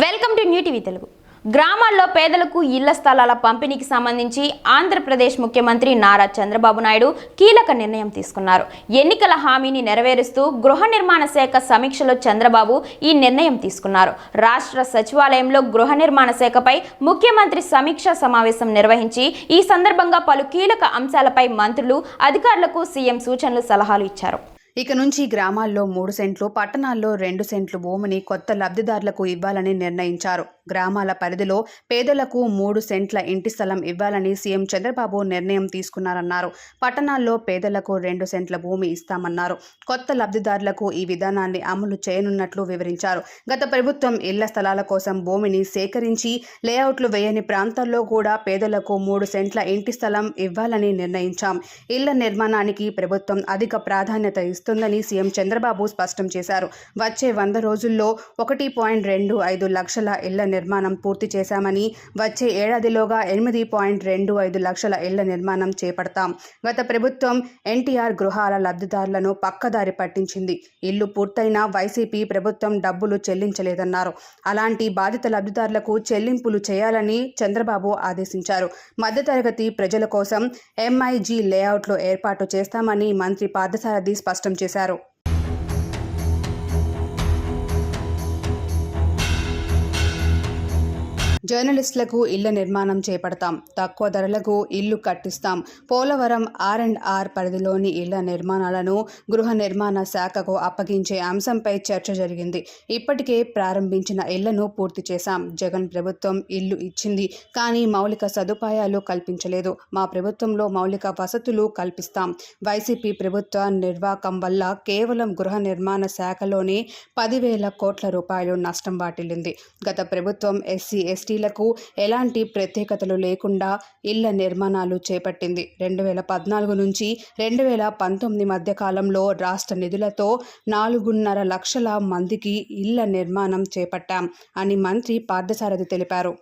Welcome to new TV Telugu. గ్రామాల్లో పేదలకు ఇళ్ళ స్థలాల పంపిణీకి సంబంధించి ఆంధ్రప్రదేశ్ ముఖ్యమంత్రి నారా చంద్రబాబు నాయుడు కీలక నిర్ణయం తీసుకున్నారు. ఎన్నికల హామీని నెరవేరుస్తూ గృహ నిర్మాణ శాఖ సమీక్షలో చంద్రబాబు ఈ నిర్ణయం తీసుకున్నారు. రాష్ట్ర సచివాలయంలో గృహ నిర్మాణ శాఖపై ముఖ్యమంత్రి సమీక్షా సమావేశం నిర్వహించి ఈ సందర్భంగా పలు కీలక అంశాలపై మంత్రులు అధికారులకు సీఎం సూచనలు సలహాలు ఇచ్చారు. ఇక నుంచి గ్రామాల్లో మూడు సెంట్లు పట్టణాల్లో రెండు సెంట్లు భూమిని కొత్త లబ్ధిదారులకు ఇవ్వాలని నిర్ణయించారు. గ్రామాల పరిధిలో పేదలకు మూడు సెంట్ల ఇంటి స్థలం ఇవ్వాలని సీఎం చంద్రబాబు నిర్ణయం తీసుకున్నారన్నారు. పట్టణాల్లో పేదలకు రెండు సెంట్ల భూమి ఇస్తామన్నారు. కొత్త లబ్ధిదారులకు ఈ విధానాన్ని అమలు చేయనున్నట్లు వివరించారు. గత ప్రభుత్వం ఇళ్ళ స్థలాల కోసం భూమిని సేకరించి లేఅవుట్లు వేయని ప్రాంతాల్లో కూడా పేదలకు మూడు సెంట్ల ఇంటి స్థలం ఇవ్వాలని నిర్ణయించాం. ఇళ్ళ నిర్మాణానికి ప్రభుత్వం అధిక ప్రాధాన్యత ఇస్తుంది. ఇస్తుందని సీఎం చంద్రబాబు స్పష్టం చేశారు. వచ్చే వంద రోజుల్లో ఒకటి పాయింట్ రెండు ఐదు లక్షల ఇళ్ళ నిర్మాణం పూర్తి చేశామని వచ్చే ఏడాదిలోగా ఎనిమిది పాయింట్ రెండు ఐదు లక్షల ఇళ్ళ నిర్మాణం చేపడతాం. గత ప్రభుత్వం ఎన్టీఆర్ గృహాల లబ్ధిదారులను పక్కదారి పట్టించింది. ఇల్లు పూర్తయినా వైసీపీ ప్రభుత్వం డబ్బులు చెల్లించలేదన్నారు. అలాంటి బాధిత లబ్ధిదారులకు చెల్లింపులు చేయాలని చంద్రబాబు ఆదేశించారు. మధ్యతరగతి ప్రజల కోసం ఎంఐజీ లేఅవుట్లు ఏర్పాటు చేస్తామని మంత్రి పార్థసారథి స్పష్టం చేశారు. జర్నలిస్టులకు ఇళ్ళ నిర్మాణం చేపడతాం. తక్కువ ధరలకు ఇల్లు కట్టిస్తాం. పోలవరం ఆర్ అండ్ ఆర్ పరిధిలోని ఇళ్ళ నిర్మాణాలను గృహ నిర్మాణ శాఖకు అప్పగించే అంశంపై చర్చ జరిగింది. ఇప్పటికే ప్రారంభించిన ఇళ్ళను పూర్తి చేశాం. జగన్ ప్రభుత్వం ఇల్లు ఇచ్చింది కానీ మౌలిక సదుపాయాలు కల్పించలేదు. మా ప్రభుత్వంలో మౌలిక వసతులు కల్పిస్తాం. వైసీపీ ప్రభుత్వ నిర్వాకం వల్ల కేవలం గృహ నిర్మాణ శాఖలోనే పదివేల కోట్ల రూపాయలు నష్టం వాటిల్లింది. గత ప్రభుత్వం ఎస్సీ ఎస్టీలకు ఎలాంటి ప్రత్యేకతలు లేకుండా ఇళ్ళ నిర్మాణాలు చేపట్టింది. రెండు వేల పద్నాలుగు నుంచి రెండు వేల పంతొమ్మిది మధ్య కాలంలో రాష్ట్ర నిధులతో నాలుగున్నర లక్షల మందికి ఇళ్ళ నిర్మాణం చేపట్టాం అని మంత్రి పార్థసారథి తెలిపారు.